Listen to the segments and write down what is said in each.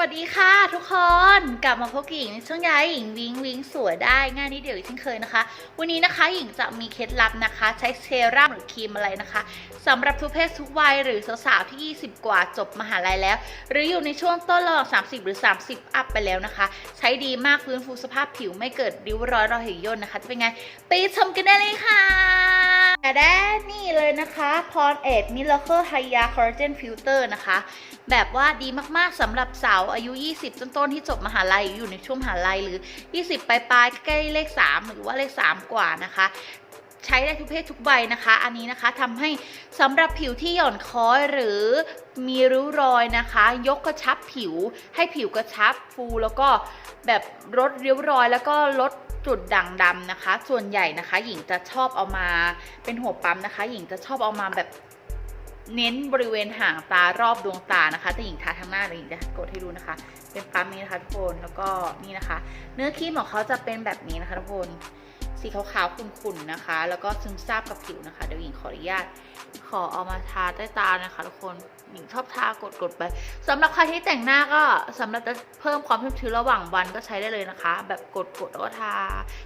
วัสดีค่ะทุกคนกลับมาพบกับหญิงในช่วงย้ายหญิงวิงวิงสวยได้ง่ายนิดเดียวอีกเช่นเคยนะคะ วันนี้นะคะหญิงจะมีเคล็ดลับนะคะ ใช้เซรั่มหรือครีมอะไรนะคะสำหรับทุกเพศทุกวัยหรือสาวๆที่ 20 กว่าจบมหาลัยแล้ว หรืออยู่ในช่วงต้นระหว่าง30 หรือ 30 อัพไปแล้วนะคะ ใช้ดีมากฟื้นฟูสภาพผิวไม่เกิดริ้วรอยรอยเหี่ยวย่นนะคะจะเป็นไงไปชมกันได้เลยค่ะแต่ได้นี่ เลยนะคะพรเอ็ดมิลเลอร์ไฮยาคอลลาเจนฟิลเตอร์นะคะ แบบว่าดีมากๆสำหรับสาวอายุ 20 ต้นๆที่จบมหาลัยอยู่ในช่วงมหาลัยหรือ 20 ปลายๆใกล้เลข 3 หรือว่าเลข 3 กว่านะคะใช้ได้ทุกเพศทุกใบนะคะ อันนี้นะคะทำให้สำหรับผิวที่หย่อนคล้อยหรือมีริ้วรอยนะคะ ยกกระชับผิว ให้ผิวกระชับฟู แล้วก็แบบลดริ้วรอย แล้วก็ลด จุดด่างดำนะคะ ส่วนใหญ่นะคะ หญิงจะชอบเอามาเป็นหัวปั๊มนะคะ หญิงจะชอบเอามาแบบเน้นบริเวณห่างตารอบดวงตานะคะแต่หญิงทาทั้งหน้าเลยหญิงจะกดให้ดูนะคะ เป็นปั๊มนี้นะคะทุกคนแล้วก็นี่นะคะ เนื้อครีมของเขาจะเป็นแบบนี้นะคะทุกคนสีขาวๆขุ่นๆนะคะ แล้วก็ซึมซาบกับผิวนะคะเดี๋ยวหญิงขออนุญาต ขอเอามาทาใต้ตานะคะทุกคนหญิงชอบทากดๆไปสำหรับใครที่แต่งหน้าก็สำหรับจะเพิ่มความชุ่มชื้นระหว่างวันก็ใช้ได้เลยนะคะ แบบกดๆแล้วก็ทา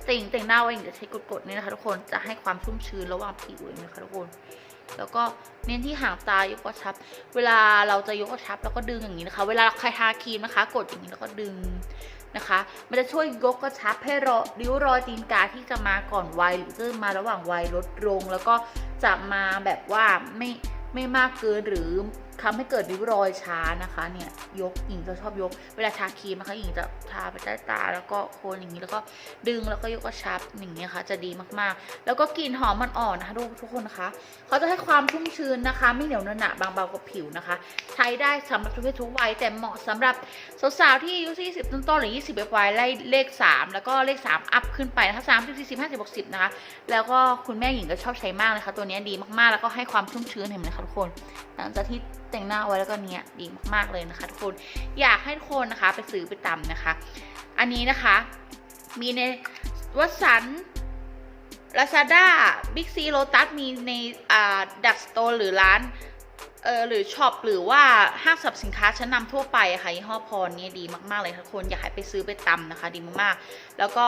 แต่หญิงแต่งหน้าไว้หญิงจะใช้กดๆนี่นะคะทุกคนจะให้ความชุ่มชื้นระหว่างผิวเลยนะคะทุกคน แล้วก็เน้นที่หางตายกกระชับ เวลาเราจะยกกระชับแล้วก็ดึงอย่างนี้นะคะ เวลาใครทาครีมนะคะ กดอย่างนี้แล้วก็ดึงนะคะ มันจะช่วยยกกระชับให้รอริ้วรอยตีนกาที่จะมาก่อนวัยหรือจะมาระหว่างวัยลดลง แล้วก็จะมาแบบว่าไม่ไม่มากเกินหรือ ทำให้เกิดริ้วรอยช้านะคะ เนี่ยยกหญิงจะชอบยก เวลาทาครีมนะคะหญิงจะทาไปใต้ตา แล้วก็โคนอย่างนี้แล้วก็ดึงแล้วก็ยกกระชับอย่างเงี้ยค่ะ จะดีมากๆ แล้วก็กลิ่นหอมมันอ่อนนะคะทุกทุกคนนะคะเขาจะให้ความชุ่มชื้นนะคะ ไม่เหนียวเนอะหนะบางเบากับผิวนะคะ ใช้ได้สำหรับทุกเพศทุกวัยแต่เหมาะสำหรับสาวๆที่อายุ40ต้นๆหรือ 20ปลายไล่เลข 3 แล้วก็เลข 3 อัพขึ้นไปนะคะ30 40 50 60นะคะแล้วก็คุณแม่หญิงก็ชอบใช้มากนะคะ ตัวนี้ดีมากๆ แล้วก็ให้ความชุ่มชื้นเห็นไหมคะทุกคน หลังจากที่แต่งหน้าไว้แล้วก็เนี้ยดีมากๆเลยนะคะทุกคนอยากให้ทุกคนนะคะไปซื้อไปตำนะคะ อันนี้นะคะมีในวัสันลาซาด้า,บิ๊กซีโลตัสมีในอ่าดักสโตร์หรือร้าน เออหรือช็อปหรือว่าห้างสรรพสินค้าชั้นนำทั่วไปค่ะยี่ห้อพรนี่ดีมากๆเลยทุกคนอยากให้ไปซื้อไปตำนะคะ ดีมากๆ แล้วก็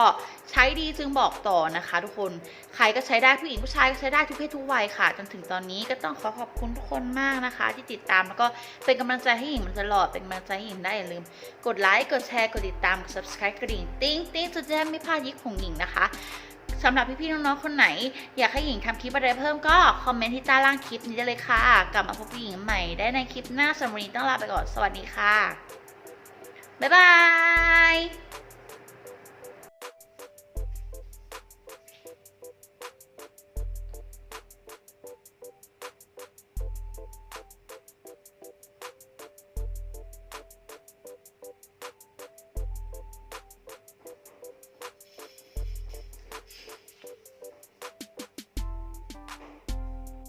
ใช้ดีจึงบอกต่อนะคะ ทุกคนใครก็ใช้ได้ผู้หญิงผู้ชายก็ใช้ได้ทุกเพศทุกวัยค่ะ จนถึงตอนนี้ก็ต้องขอขอบคุณทุกคนมากนะคะ ที่ติดตามแล้วก็เป็นกำลังใจให้หญิงมันตลอดเป็นกำลังใจให้หญิงได้อย่าลืม กดไลค์กดแชร์กดติดตามกด subscribe กระดิ่ง ติ้งติ้งจะได้ไม่พลาดยิคของหญิงนะคะ สำหรับพี่ๆน้องๆคนไหน อยากให้หญิงทำคลิปอะไรเพิ่มก็คอมเมนต์ที่ใต้ล่างคลิปนี้ได้เลยค่ะ กลับมาพบกับหญิงใหม่ได้ในคลิปหน้าสำหรับวันนี้ต้องลาไปก่อน สวัสดีค่ะ บ๊ายบาย